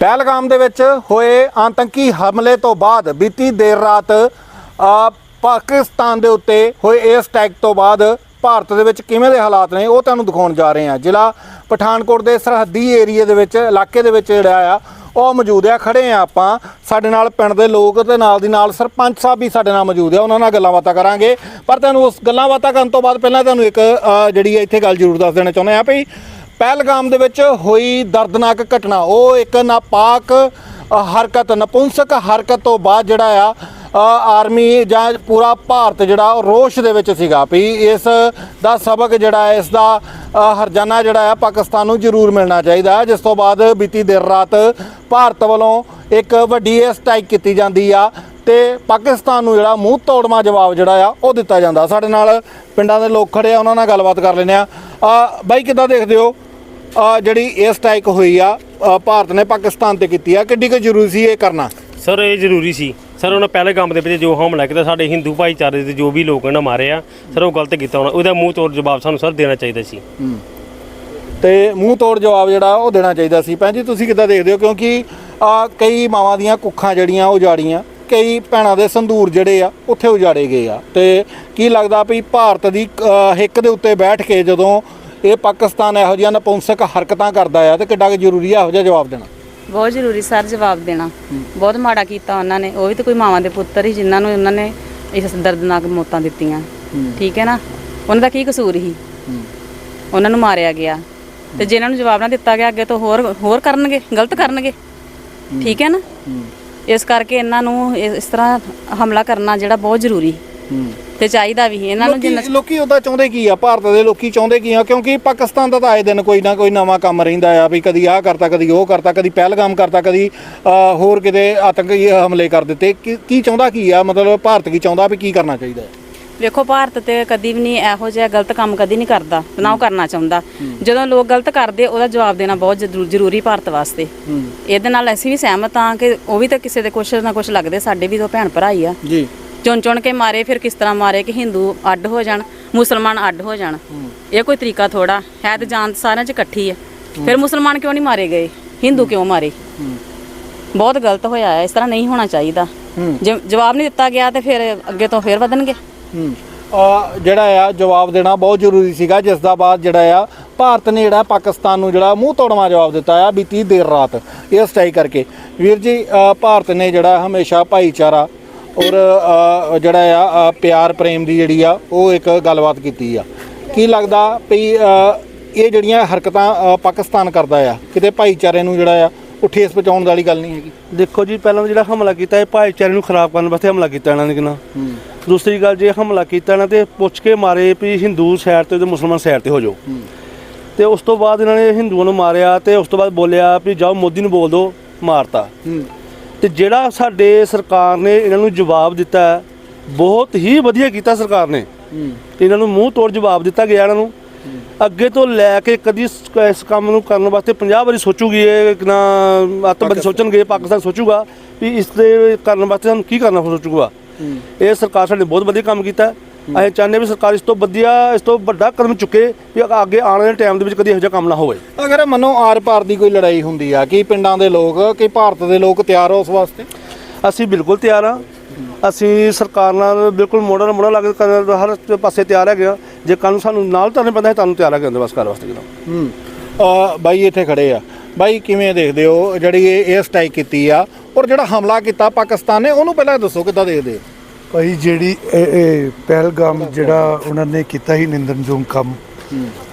ਪਹਿਲਗਾਮ ਦੇ ਵਿੱਚ ਹੋਏ ਆਤੰਕੀ ਹਮਲੇ ਤੋਂ ਬਾਅਦ ਬੀਤੀ ਦੇਰ ਰਾਤ ਪਾਕਿਸਤਾਨ ਦੇ ਉੱਤੇ ਹੋਏ 에ਅਰ ਸਟ੍ਰਾਈਕ ਤੋਂ ਬਾਅਦ ਭਾਰਤ ਦੇ ਵਿੱਚ ਕਿਵੇਂ ਦੇ ਹਾਲਾਤ ਨੇ ਉਹ ਤੁਹਾਨੂੰ ਦਿਖਾਉਣ ਜਾ ਰਹੇ ਹਾਂ। ਜ਼ਿਲ੍ਹਾ ਪਠਾਨਕੋਟ ਦੇ ਸਰਹੱਦੀ ਏਰੀਏ ਦੇ ਵਿੱਚ, ਇਲਾਕੇ ਦੇ ਵਿੱਚ ਜਿਹੜਾ ਆ, ਉਹ ਮੌਜੂਦ ਆ। ਖੜੇ ਆ ਆਪਾਂ। ਸਾਡੇ ਨਾਲ ਪਿੰਡ ਦੇ ਲੋਕ ਤੇ ਨਾਲ ਦੀ ਨਾਲ ਸਰਪੰਚ ਸਾਹਿਬ ਵੀ ਸਾਡੇ ਨਾਲ ਮੌਜੂਦ ਆ। ਉਹਨਾਂ ਨਾਲ ਗੱਲਾਂ ਬਾਤਾਂ ਕਰਾਂਗੇ। ਪਰ ਤੁਹਾਨੂੰ ਉਸ ਗੱਲਾਂ ਬਾਤਾਂ ਕਰਨ ਤੋਂ ਬਾਅਦ ਪਹਿਲਾਂ ਤੁਹਾਨੂੰ ਇੱਕ ਜਿਹੜੀ ਹੈ ਇੱਥੇ ਗੱਲ ਜ਼ਰੂਰ ਦੱਸ ਦੇਣਾ ਚਾਹੁੰਦੇ ਆ ਭਈ ਪਹਿਲਗਾਮ ਦੇ ਵਿੱਚ ਹੋਈ ਦਰਦਨਾਕ ਘਟਨਾ। ਉਹ ਇੱਕ ਨਾਪਾਕ ਹਰਕਤ, ਨਪੁੰਸਕ ਹਰਕਤ ਤੋਂ ਬਾਅਦ ਜਿਹੜਾ ਆ ਆਰਮੀ ਜਾਂ ਪੂਰਾ ਭਾਰਤ ਜਿਹੜਾ ਉਹ ਰੋਸ਼ ਦੇ ਵਿੱਚ ਸੀਗਾ ਵੀ ਇਸ ਦਾ ਸਬਕ ਜਿਹੜਾ ਹੈ ਇਸ ਦਾ ਹਰਜਾਨਾ ਜਿਹੜਾ ਆ, ਪਾਕਿਸਤਾਨ ਨੂੰ ਜ਼ਰੂਰ ਮਿਲਣਾ ਚਾਹੀਦਾ। ਹੈ ਜਿਸ ਤੋਂ ਬਾਅਦ ਬੀਤੀ ਦੇਰ ਰਾਤ ਭਾਰਤ ਵੱਲੋਂ ਇੱਕ ਵੱਡੀ ਇਹ ਸਟ੍ਰਾਈਕ ਕੀਤੀ ਜਾਂਦੀ ਆ ਤੇ ਪਾਕਿਸਤਾਨ ਨੂੰ ਜਿਹੜਾ ਮੂੰਹ ਤੋੜਮਾ ਜਵਾਬ ਜਿਹੜਾ ਆ, ਉਹ ਦਿੱਤਾ ਜਾਂਦਾ। ਸਾਡੇ ਨਾਲ ਪਿੰਡਾਂ ਦੇ ਲੋਕ ਖੜੇ ਆ, ਉਹਨਾਂ ਨਾਲ ਗੱਲਬਾਤ ਕਰ ਲੈਂਦੇ ਆ। ਬਾਈ ਕਿੱਦਾਂ ਦੇਖਦੇ ਹੋ? ਜਿਹੜੀ ਇਹ ਸਟ੍ਰਾਈਕ ਹੋਈ ਆ ਭਾਰਤ ਨੇ ਪਾਕਿਸਤਾਨ ਤੇ ਕੀਤੀ ਆ ਕਿੱਡੀ ਕੁ ਜ਼ਰੂਰੀ ਸੀ ਇਹ ਕਰਨਾ? ਸਰ ਇਹ ਜ਼ਰੂਰੀ ਸੀ। ਸਰ ਉਹਨਾਂ ਪਹਿਲੇ ਕੰਮ ਦੇ ਵਿੱਚ ਜੋ ਹਮਲਾ ਕੀਤਾ ਸਾਡੇ ਹਿੰਦੂ ਭਾਈਚਾਰੇ ਦੇ ਜੋ ਵੀ ਲੋਕ ਇਹਨਾਂ ਮਾਰੇ ਆ ਸਰ ਉਹ ਗਲਤ ਕੀਤਾ ਉਹਨਾਂ ਉਹਦਾ ਮੂੰਹ ਤੋੜ ਜਵਾਬ ਸਾਨੂੰ ਸਰ ਦੇਣਾ ਚਾਹੀਦਾ ਸੀ। ਤੇ ਮੂੰਹ ਤੋੜ ਜਵਾਬ ਜਿਹੜਾ ਉਹ ਦੇਣਾ ਚਾਹੀਦਾ ਸੀ। ਭੈਣ ਜੀ ਤੁਸੀਂ ਕਿੱਦਾਂ ਦੇਖਦੇ ਹੋ? ਕਿਉਂਕਿ ਆ ਕਈ ਮਾਵਾਂ ਦੀਆਂ ਕੁੱਖਾਂ ਜਿਹੜੀਆਂ ਉਹ ਜਾੜੀਆਂ ਕਈ ਭੈਣਾਂ ਦੇ ਸੰਧੂਰ ਜਿਹੜੇ ਆ ਉੱਥੇ ਉਜਾੜੇ ਗਏ ਆ। ਤੇ ਕੀ ਲੱਗਦਾ ਵੀ ਭਾਰਤ ਦੀ ਹਿੱਕ ਦੇ ਉੱਤੇ ਬੈਠ ਕੇ ਜਦੋਂ ਇਹ ਪਾਕਿਸਤਾਨ ਇਹੋ ਜਿਹੀਆਂ ਨਪੁੰਸਕ ਹਰਕਤਾਂ ਕਰਦਾ ਆ ਤੇ ਕਿੱਡਾ ਜ਼ਰੂਰੀ ਆ ਇਹੋ ਜਿਹਾ ਜਵਾਬ ਦੇਣਾ? ਬਹੁਤ ਜ਼ਰੂਰੀ ਸਰ ਜਵਾਬ ਦੇਣਾ। ਬਹੁਤ ਮਾੜਾ ਕੀਤਾ ਉਹਨਾਂ ਨੇ। ਉਹ ਵੀ ਤਾਂ ਕੋਈ ਮਾਵਾਂ ਦੇ ਪੁੱਤਰ ਹੀ ਜਿਨ੍ਹਾਂ ਨੂੰ ਉਹਨਾਂ ਨੇ ਇਸ ਦਰਦਨਾਕ ਮੌਤਾਂ ਦਿੱਤੀਆਂ। ਠੀਕ ਹੈ ਨਾ? ਉਹਨਾਂ ਦਾ ਕੀ ਕਸੂਰ ਸੀ ਉਹਨਾਂ ਨੂੰ ਮਾਰਿਆ ਗਿਆ। ਤੇ ਜੇ ਇਹਨਾਂ ਨੂੰ ਜਵਾਬ ਨਾ ਦਿੱਤਾ ਗਿਆ ਅੱਗੇ ਤੋਂ ਹੋਰ ਹੋਰ ਕਰਨਗੇ ਗਲਤ ਕਰਨਗੇ। ਠੀਕ ਹੈ ਨਾ? ਇਸ ਕਰਕੇ ਇਹਨਾਂ ਨੂੰ ਇਸ ਤਰ੍ਹਾਂ ਹਮਲਾ ਕਰਨਾ ਜਿਹੜਾ ਬਹੁਤ ਜ਼ਰੂਰੀ। ਤੇ ਚਾਹੀਦਾ ਵੀ ਇਹਨਾਂ ਨੂੰ ਜਿੰਨਾ ਲੋਕੀ ਲੋਕੀ ਉਹਦਾ ਚਾਹੁੰਦੇ ਕੀ ਆ? ਭਾਰਤ ਦੇ ਲੋਕੀ ਚਾਹੁੰਦੇ ਕੀ ਆ? ਕਿਉਂਕਿ ਪਾਕਿਸਤਾਨ ਦਾ ਤਾਂ ਆਏ ਦਿਨ ਕੋਈ ਨਾ ਕੋਈ ਨਵਾਂ ਕੰਮ ਰਹਿੰਦਾ ਆ ਵੀ ਕਦੀ ਆਹ ਕਰਤਾ ਕਦੀ ਉਹ ਕਰਤਾ ਕਦੀ ਪਹਿਲਗਾਮ ਕਰਤਾ ਕਦੀ ਹੋਰ ਕਿਤੇ ਆਤੰਕੀ ਹਮਲੇ ਕਰ ਦਿੱਤੇ। ਕੀ ਕੀ ਚਾਹੁੰਦਾ ਕੀ ਆ? ਮਤਲਬ ਭਾਰਤ ਕੀ ਚਾਹੁੰਦਾ ਵੀ ਕੀ ਕਰਨਾ ਚਾਹੀਦਾ? ਹੈ ਵੇਖੋ ਭਾਰਤ ਤੇ ਕਦੀ ਵੀ ਨਹੀਂ ਇਹੋ ਜਿਹਾ ਗਲਤ ਕੰਮ ਕਦੀ ਨਹੀਂ ਕਰਦਾ ਨਾ ਉਹ ਕਰਨਾ ਚਾਹੁੰਦਾ। ਜਦੋਂ ਲੋਕ ਗਲਤ ਕਰਦੇ ਉਹਦਾ ਜਵਾਬ ਦੇਣਾ ਬਹੁਤ ਜ਼ਰੂ- ਜ਼ਰੂਰੀ ਭਾਰਤ ਵਾਸਤੇ। ਇਹਦੇ ਨਾਲ ਅਸੀਂ ਵੀ ਸਹਿਮਤ ਹਾਂ ਕਿ ਉਹ ਵੀ ਤਾਂ ਕਿਸੇ ਦੇ ਕੁਛ ਨਾ ਕੁਛ ਲੱਗਦੇ ਸਾਡੇ ਵੀ ਤਾਂ ਭੈਣ ਭਰਾ ਹੀ ਆ। ਜੀ। ਚੁਣ ਚੁਣ ਕੇ ਮਾਰੇ ਫਿਰ ਕਿਸ ਤਰ੍ਹਾਂ ਮਾਰੇ ਕਿ ਹਿੰਦੂ ਅੱਡ ਹੋ ਜਾਣ ਮੁਸਲਮਾਨ ਅੱਡ ਹੋ ਜਾਣ। ਇਹ ਕੋਈ ਤਰੀਕਾ ਥੋੜਾ ਹੈ ਤੇ ਜਾਨ ਸਾਰਿਆਂ 'ਚ ਇਕੱਠੀ ਹੈ। ਫਿਰ ਮੁਸਲਮਾਨ ਕਿਉਂ ਨਹੀਂ ਮਾਰੇ ਗਏ? ਹਿੰਦੂ ਕਿਉਂ ਮਾਰੇ? ਬਹੁਤ ਗਲਤ ਹੋਇਆ ਹੈ ਇਸ ਤਰ੍ਹਾਂ ਨਹੀਂ ਹੋਣਾ ਚਾਹੀਦਾ। ਜੇ ਜਵਾਬ ਨਹੀਂ ਦਿੱਤਾ ਗਿਆ ਤੇ ਫਿਰ ਅੱਗੇ ਤੋਂ ਫਿਰ ਵਧਣਗੇ। ਜਿਹੜਾ ਆ ਜਵਾਬ ਦੇਣਾ ਬਹੁਤ ਜ਼ਰੂਰੀ ਸੀਗਾ ਜਿਸ ਦਾ ਬਾਅਦ ਜਿਹੜਾ ਆ ਭਾਰਤ ਨੇ ਜਿਹੜਾ ਪਾਕਿਸਤਾਨ ਨੂੰ ਜਿਹੜਾ ਮੂੰਹ ਤੋੜਵਾ ਜਵਾਬ ਦਿੱਤਾ ਆ ਬੀਤੀ ਦੇਰ ਰਾਤ ਇਹ ਸਟ੍ਰਾਈਕ ਕਰਕੇ। ਵੀਰ ਜੀ ਭਾਰਤ ਨੇ ਜਿਹੜਾ ਹਮੇਸ਼ਾ ਭਾਈਚਾਰਾ ਔਰ ਅ, ਜਿਹੜਾ ਆ ਅ, ਪਿਆਰ ਪ੍ਰੇਮ ਦੀ ਜਿਹੜੀ ਆ ਉਹ ਇੱਕ ਗੱਲਬਾਤ ਕੀਤੀ ਆ। ਕੀ ਲੱਗਦਾ ਵੀ ਅ, ਇਹ ਜਿਹੜੀਆਂ ਹਰਕਤਾਂ ਅ, ਪਾਕਿਸਤਾਨ ਕਰਦਾ ਆ ਕਿਤੇ ਭਾਈਚਾਰੇ ਨੂੰ ਜਿਹੜਾ ਆ ਉਹ ਠੇਸ ਪਹੁੰਚਾਉਣ ਵਾਲੀ ਗੱਲ ਨਹੀਂ ਹੈਗੀ? ਦੇਖੋ ਜੀ ਪਹਿਲਾਂ ਜਿਹੜਾ ਹਮਲਾ ਕੀਤਾ ਇਹ ਭਾਈਚਾਰੇ ਨੂੰ ਖਰਾਬ ਕਰਨ ਵਾਸਤੇ ਹਮਲਾ ਕੀਤਾ ਇਹਨਾਂ ਨੇ ਕਿਨਾ ਦੂਸਰੀ ਗੱਲ ਜੇ ਹਮਲਾ ਕੀਤਾ ਇਹਨਾਂ ਤੇ ਪੁੱਛ ਕੇ ਮਾਰੇ ਵੀ ਹਿੰਦੂ ਸਾਈਡ ਤੇ ਤੇ ਮੁਸਲਮਾਨ ਸਾਈਡ ਤੇ ਹੋ ਜਾਓ। ਤੇ ਉਸ ਤੋਂ ਬਾਅਦ ਇਹਨਾਂ ਨੇ ਹਿੰਦੂਆਂ ਨੂੰ ਮਾਰਿਆ ਤੇ ਉਸ ਤੋਂ ਬਾਅਦ ਬੋਲਿਆ ਵੀ ਜਾਓ ਮੋਦੀ ਨੂੰ ਬੋਲ ਦਿਓ ਮਾਰਤਾ। ਤੇ ਜਿਹੜਾ ਸਾਡੇ ਸਰਕਾਰ ਨੇ ਇਹਨਾਂ ਨੂੰ ਜਵਾਬ ਦਿੱਤਾ ਬਹੁਤ ਹੀ ਵਧੀਆ ਕੀਤਾ ਸਰਕਾਰ ਨੇ। ਇਹਨਾਂ ਨੂੰ ਮੂੰਹ ਤੋੜ ਜਵਾਬ ਦਿੱਤਾ ਗਿਆ ਇਹਨਾਂ ਨੂੰ। ਅੱਗੇ ਤੋਂ ਲੈ ਕੇ ਕਦੀ ਇਸ ਕੰਮ ਨੂੰ ਕਰਨ ਵਾਸਤੇ 50 ਵਾਰੀ ਸੋਚੂਗੀ ਇਹ ਕਿ ਨਾ ਅੱਤਵਾਦੀ ਸੋਚਣਗੇ ਪਾਕਿਸਤਾਨ ਸੋਚੂਗਾ ਵੀ ਇਸ ਦੇ ਕਰਨ ਵਾਸਤੇ ਸਾਨੂੰ ਕੀ ਕਰਨਾ ਸੋਚੂਗਾ। ਇਹ ਸਰਕਾਰ ਸਾਡੇ ਬਹੁਤ ਵਧੀਆ ਕੰਮ ਕੀਤਾ। ਅਸੀਂ ਚਾਹੁੰਦੇ ਵੀ ਸਰਕਾਰ ਇਸ ਤੋਂ ਵਧੀਆ ਇਸ ਤੋਂ ਵੱਡਾ ਕਦਮ ਚੁੱਕੇ ਵੀ ਅੱਗੇ ਆਉਣ ਵਾਲੇ ਟਾਈਮ ਦੇ ਵਿੱਚ ਕਦੀ ਇਹੋ ਜਿਹਾ ਕੰਮ ਨਾ ਹੋਵੇ। ਅਗਰ ਮੰਨੋ ਆਰ ਪਾਰ ਦੀ ਕੋਈ ਲੜਾਈ ਹੁੰਦੀ ਆ ਕਿ ਪਿੰਡਾਂ ਦੇ ਲੋਕ ਕਿ ਭਾਰਤ ਦੇ ਲੋਕ ਤਿਆਰ ਹੋ ਉਸ ਵਾਸਤੇ? ਅਸੀਂ ਬਿਲਕੁਲ ਤਿਆਰ ਹਾਂ। ਅਸੀਂ ਸਰਕਾਰ ਨਾਲ ਬਿਲਕੁਲ ਮੋਢਾ ਨਾਲ ਮੋਢਾ ਲਾ ਕੇ ਕਰਨ- ਹਰ ਪਾਸੇ ਤਿਆਰ ਹੈਗੇ ਹਾਂ। ਜੇ ਕੱਲ੍ਹ ਨੂੰ ਸਾਨੂੰ ਨਾਲ ਤੁਰਨਾ ਪੈਂਦਾ ਹੈ ਤੁਹਾਨੂੰ ਤਿਆਰ ਹੈਗੇ ਹੁੰਦੇ ਬਸ ਕਰ ਵਾਸਤੇ ਜਨਾਬ ਹੂੰ। ਅ, ਬਾਈ ਇੱਥੇ ਖੜੇ ਆ। ਬਾਈ ਕਿਵੇਂ ਦੇਖਦੇ ਹੋ ਜਿਹੜੀ ਇਹ ਸਟ੍ਰਾਈਕ ਕੀਤੀ ਆ? ਔਰ ਜਿਹੜਾ ਹਮਲਾ ਕੀਤਾ ਪਾਕਿਸਤਾਨ ਨੇ ਉਹਨੂੰ ਪਹਿਲਾਂ ਦੱਸੋ ਕਿੱਦਾਂ ਦੇਖਦੇ ਹੋ? ਭਾਈ ਜਿਹੜੀ ਇਹ ਇਹ ਪਹਿਲਗਾਮ ਜਿਹੜਾ ਉਹਨਾਂ ਨੇ ਕੀਤਾ ਹੀ ਨਿੰਦਨਯੋਗ ਕੰਮ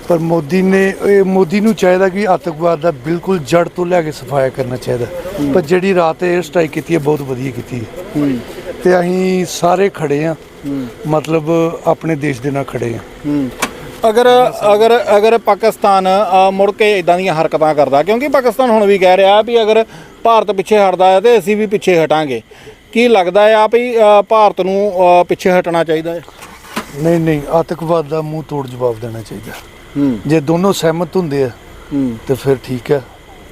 ਪਰ ਮੋਦੀ ਨੇ ਇਹ ਮੋਦੀ ਨੂੰ ਚਾਹੀਦਾ ਕਿ ਆਤੰਕਵਾਦ ਦਾ ਬਿਲਕੁਲ ਜੜ ਤੋਂ ਲੈ ਕੇ ਸਫਾਇਆ ਕਰਨਾ ਚਾਹੀਦਾ। ਪਰ ਜਿਹੜੀ ਰਾਤ ਇਹ ਸਟ੍ਰਾਈਕ ਕੀਤੀ ਹੈ ਬਹੁਤ ਵਧੀਆ ਕੀਤੀ ਹੈ। ਤੇ ਅਸੀਂ ਸਾਰੇ ਖੜੇ ਆ ਮਤਲਬ ਆਪਣੇ ਦੇਸ਼ ਦੇ ਨਾਲ ਖੜੇ ਆ ਅਗਰ ਅਗਰ ਅਗਰ ਪਾਕਿਸਤਾਨ ਅ, ਮੁੜ ਕੇ ਇਦਾਂ ਦੀਆਂ ਹਰਕਤਾਂ ਕਰਦਾ ਕਿਉਂਕਿ ਪਾਕਿਸਤਾਨ ਹੁਣ ਵੀ ਕਹਿ ਰਿਹਾ ਵੀ ਅਗਰ ਭਾਰਤ ਪਿੱਛੇ ਹਟਦਾ ਹੈ ਤੇ ਅਸੀਂ ਵੀ ਪਿੱਛੇ ਹਟਾਂਗੇ। ਕੀ ਲੱਗਦਾ ਆ ਵੀ ਅ, ਭਾਰਤ ਨੂੰ ਅ, ਪਿੱਛੇ ਹਟਣਾ ਚਾਹੀਦਾ ਹੈ? ਨਹੀਂ ਨਹੀਂ ਆਤੰਕਵਾਦ ਦਾ ਮੂੰਹ ਤੋੜ ਜਵਾਬ ਦੇਣਾ ਚਾਹੀਦਾ ਹੂੰ। ਜੇ ਦੋਨੋਂ ਸਹਿਮਤ ਹੁੰਦੇ ਆ ਹੂੰ। ਤੇ ਫਿਰ ਠੀਕ ਹੈ।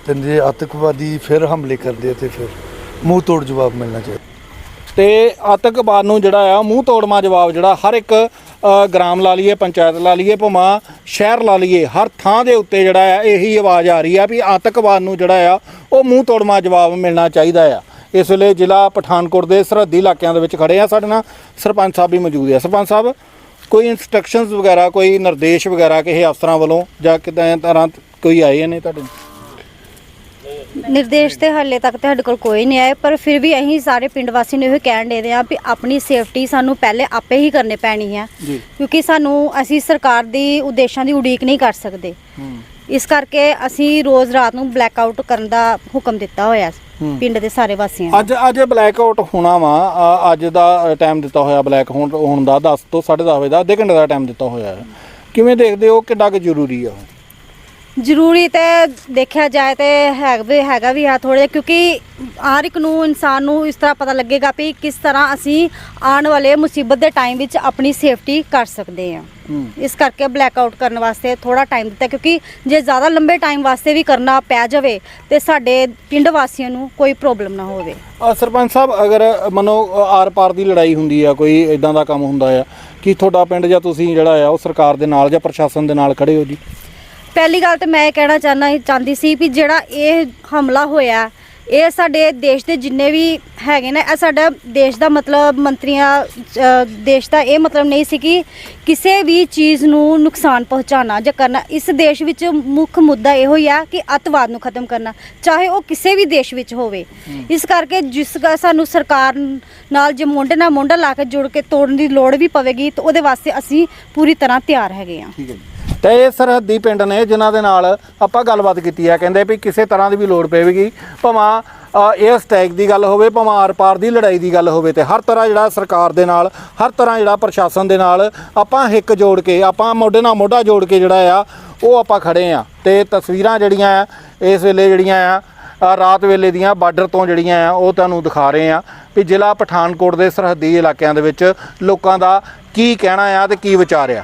ਤੇ ਜੇ ਆਤੰਕਵਾਦੀ ਫਿਰ ਹਮਲੇ ਕਰਦੇ ਆ ਤੇ ਫਿਰ ਮੂੰਹ ਤੋੜ ਜਵਾਬ ਮਿਲਣਾ ਚਾਹੀਦਾ। ਤੇ ਆਤੰਕਵਾਦ ਨੂੰ ਜਿਹੜਾ ਆ ਮੂੰਹ ਤੋੜਮਾ ਜਵਾਬ ਜਿਹੜਾ ਹਰ ਇੱਕ ਅ, ਗ੍ਰਾਮ ਲਾ ਲਈਏ ਪੰਚਾਇਤ ਲਾ ਲਈਏ ਭਾਵੇਂ ਸ਼ਹਿਰ ਲਾ ਲਈਏ ਹਰ ਥਾਂ ਦੇ ਉੱਤੇ ਜਿਹੜਾ ਆ ਇਹੀ ਆਵਾਜ਼ ਆ ਰਹੀ ਆ ਵੀ ਆਤੰਕਵਾਦ ਨੂੰ ਜਿਹੜਾ ਆ ਉਹ ਮੂੰਹ ਤੋੜਮਾ ਜਵਾਬ ਮਿਲਣਾ ਚਾਹੀਦਾ ਆ। ਇਸ ਵੇਲੇ ਜ਼ਿਲ੍ਹਾ ਪਠਾਨਕੋਟ ਦੇ ਸਰਹੱਦੀ ਇਲਾਕਿਆਂ ਦੇ ਵਿੱਚ ਖੜੇ ਆ ਸਾਡੇ ਨਾਲ ਸਰਪੰਚ ਸਾਹਿਬ ਵੀ ਮੌਜੂਦ ਆ। ਸਰਪੰਚ ਸਾਹਿਬ ਕੋਈ ਇਨਸਟਰਕਸ਼ਨਸ ਵਗੈਰਾ ਕੋਈ ਨਿਰਦੇਸ਼ ਵਗੈਰਾ ਕਿਸੇ ਅਫਸਰਾਂ ਵੱਲੋਂ ਜਾਂ ਕਿਦਾਂ ਤਰ੍ਹਾਂ ਕੋਈ ਆਏ ਨੇ ਤੁਹਾਡੇ? ਨਿਰਦੇਸ਼ ਤੇ ਹਾਲੇ ਤੱਕ ਤੇ ਸਾਡੇ ਕੋਲ ਕੋਈ ਨਹੀਂ ਆਇਆ ਪਰ ਫਿਰ ਵੀ ਅਸੀਂ ਸਾਰੇ ਪਿੰਡ ਵਾਸੀ ਨੂੰ ਇਹ ਕਹਿਣ ਦੇ ਆ ਵੀ ਆਪਣੀ ਸੇਫਟੀ ਸਾਨੂੰ ਪਹਿਲੇ ਆਪੇ ਹੀ ਕਰਨੀ ਪੈਣੀ ਹੈ ਕਿਉਂਕਿ ਸਾਨੂੰ ਅਸੀਂ ਸਰਕਾਰ ਦੀ ਉਦੇਸ਼ਾਂ ਦੀ ਉਡੀਕ ਨਹੀਂ ਕਰ ਸਕਦੇ। ਇਸ ਕਰਕੇ ਅਸੀਂ ਰੋਜ਼ ਰਾਤ ਨੂੰ ਬਲੈਕ ਆਊਟ ਕਰਨ ਦਾ ਹੁਕਮ ਦਿੱਤਾ ਹੋਇਆ ਪਿੰਡ ਦੇ ਸਾਰੇ ਵਾਸੀਆਂ ਨੂੰ। ਅੱਜ ਅੱਜ ਬਲੈਕ ਆਊਟ ਹੋਣਾ ਵਾ ਅੱਜ ਦਾ ਟਾਈਮ ਦਿੱਤਾ ਹੋਇਆ ਬਲੈਕ ਹੋਣ ਦਾ 10 ਤੋਂ 10:30 ਵਜੇ ਦਾ ਅੱਧੇ ਘੰਟੇ ਦਾ ਟਾਈਮ ਦਿੱਤਾ ਹੋਇਆ ਹੈ। ਕਿਵੇਂ ਦੇਖਦੇ ਹੋ ਕਿੰਨਾ ਕੁ ਜ਼ਰੂਰੀ ਆ? ਉਹ ਜ਼ਰੂਰੀ ਤੇ ਦੇਖਿਆ ਜਾਏ ਤੇ ਹੈ ਵੀ ਹੈਗਾ ਵੀ ਆ ਥੋੜੇ ਕਿਉਂਕਿ ਹਰ ਇੱਕ ਨੂੰ ਇਨਸਾਨ ਨੂੰ ਇਸ ਤਰ੍ਹਾਂ ਪਤਾ ਲੱਗੇਗਾ ਵੀ ਕਿਸ ਤਰ੍ਹਾਂ ਅਸੀਂ ਆਉਣ ਵਾਲੇ ਮੁਸੀਬਤ ਦੇ ਟਾਈਮ ਵਿੱਚ ਆਪਣੀ ਸੇਫਟੀ ਕਰ ਸਕਦੇ ਹਾਂ। ਇਸ ਕਰਕੇ ਬਲੈਕ ਆਊਟ ਕਰਨ ਵਾਸਤੇ ਥੋੜਾ ਟਾਈਮ ਦਿੱਤਾ ਕਿਉਂਕਿ ਜੇ ਜ਼ਿਆਦਾ ਲੰਬੇ ਟਾਈਮ ਵਾਸਤੇ ਵੀ ਕਰਨਾ ਪੈ ਜਾਵੇ ਤੇ ਸਾਡੇ ਪਿੰਡ ਵਾਸੀਆਂ ਨੂੰ ਕੋਈ ਪ੍ਰੋਬਲਮ ਨਾ ਹੋਵੇ। ਅ, ਸਰਪੰਚ ਸਾਹਿਬ ਅਗਰ ਮੰਨੋ ਅ, ਆਰ ਪਾਰ ਦੀ ਲੜਾਈ ਹੁੰਦੀ ਆ ਕੋਈ ਇਦਾਂ ਦਾ ਕੰਮ ਹੁੰਦਾ ਆ ਕੀ ਤੁਹਾਡਾ ਪਿੰਡ ਜਾਂ ਤੁਸੀਂ ਜਿਹੜਾ ਆ ਉਹ ਸਰਕਾਰ ਦੇ ਨਾਲ ਜਾਂ ਪ੍ਰਸ਼ਾਸਨ ਦੇ ਨਾਲ ਖੜੇ ਹੋ ਜੀ? ਪਹਿਲੀ ਗੱਲ ਤੇ ਮੈਂ ਇਹ ਕਹਿਣਾ ਚਾਹਨਾ ਚਾਹੁੰਦੀ ਸੀ ਵੀ ਜਿਹੜਾ ਇਹ ਹਮਲਾ ਹੋਇਆ ਇਹ ਸਾਡੇ ਦੇਸ਼ ਦੇ ਜਿੰਨੇ ਵੀ ਹੈਗੇ ਨੇ ਇਹ ਸਾਡਾ ਦੇਸ਼ ਦਾ ਮਤਲਬ ਮੰਤਰੀਆਂ ਦੇਸ਼ ਦਾ ਇਹ ਮਤਲਬ ਨਹੀਂ ਸੀ ਕਿ ਕਿਸੇ ਵੀ ਚੀਜ਼ ਨੂੰ ਨੁਕਸਾਨ ਪਹੁੰਚਾਉਣਾ ਜਾਂ ਕਰਨਾ। ਇਸ ਦੇਸ਼ ਵਿੱਚ ਮੁੱਖ ਮੁੱਦਾ ਇਹੋ ਹੀ ਆ ਕਿ ਅੱਤਵਾਦ ਨੂੰ ਖਤਮ ਕਰਨਾ ਚਾਹੇ ਉਹ ਕਿਸੇ ਵੀ ਦੇਸ਼ ਵਿੱਚ ਹੋਵੇ। ਇਸ ਕਰਕੇ ਜਿਸ ਸਾਨੂੰ ਸਰਕਾਰ ਨਾਲ ਜੇ ਮੋਢੇ ਨਾਲ ਮੋਢਾ ਲਾ ਕੇ ਜੁੜ ਕੇ ਤੋੜਨ ਦੀ ਲੋੜ ਵੀ ਪਵੇਗੀ ਤਾਂ ਉਹਦੇ ਵਾਸਤੇ ਅਸੀਂ ਪੂਰੀ ਤਰ੍ਹਾਂ ਤਿਆਰ ਹੈਗੇ ਹਾਂ ਠੀਕ ਹੈ ਜੀ। ਤੇ ਇਹ ਸਰਹੱਦੀ ਪਿੰਡ ਨੇ ਜਿਨ੍ਹਾਂ ਦੇ ਨਾਲ ਆਪਾਂ ਗੱਲਬਾਤ ਕੀਤੀ ਹੈ। ਕਹਿੰਦੇ ਵੀ ਕਿਸੇ ਤਰ੍ਹਾਂ ਦੀ ਵੀ ਲੋੜ ਪਵੇਗੀ, ਭਾਵੇਂ ਇਹ ਸਟੈਕ ਦੀ ਗੱਲ ਹੋਵੇ, ਭਾਵੇਂ ਆਰ-ਪਾਰ ਦੀ ਲੜਾਈ ਦੀ ਗੱਲ ਹੋਵੇ ਤੇ ਹਰ ਤਰ੍ਹਾਂ ਜਿਹੜਾ ਸਰਕਾਰ ਦੇ ਨਾਲ, ਹਰ ਤਰ੍ਹਾਂ ਜਿਹੜਾ ਪ੍ਰਸ਼ਾਸਨ ਦੇ ਨਾਲ ਆਪਾਂ ਹਿੱਕ ਜੋੜ ਕੇ, ਆਪਾਂ ਮੋਢੇ ਨਾਲ ਮੋਢਾ ਜੋੜ ਕੇ ਜਿਹੜਾ ਆ, ਉਹ ਆਪਾਂ ਖੜੇ ਆ। ਤੇ ਤਸਵੀਰਾਂ ਜਿਹੜੀਆਂ ਆ, ਇਸ ਵੇਲੇ ਜਿਹੜੀਆਂ ਆ ਰਾਤ ਵੇਲੇ ਦੀਆਂ ਬਾਰਡਰ ਤੋਂ ਜਿਹੜੀਆਂ ਆ, ਉਹ ਤੁਹਾਨੂੰ ਦਿਖਾ ਰਹੇ ਆ ਵੀ ਜ਼ਿਲ੍ਹਾ ਪਠਾਨਕੋਟ ਦੇ ਸਰਹੱਦੀ ਇਲਾਕਿਆਂ ਦੇ ਵਿੱਚ ਲੋਕਾਂ ਦਾ ਕੀ ਕਹਿਣਾ ਆ ਤੇ ਕੀ ਵਿਚਾਰ ਆ।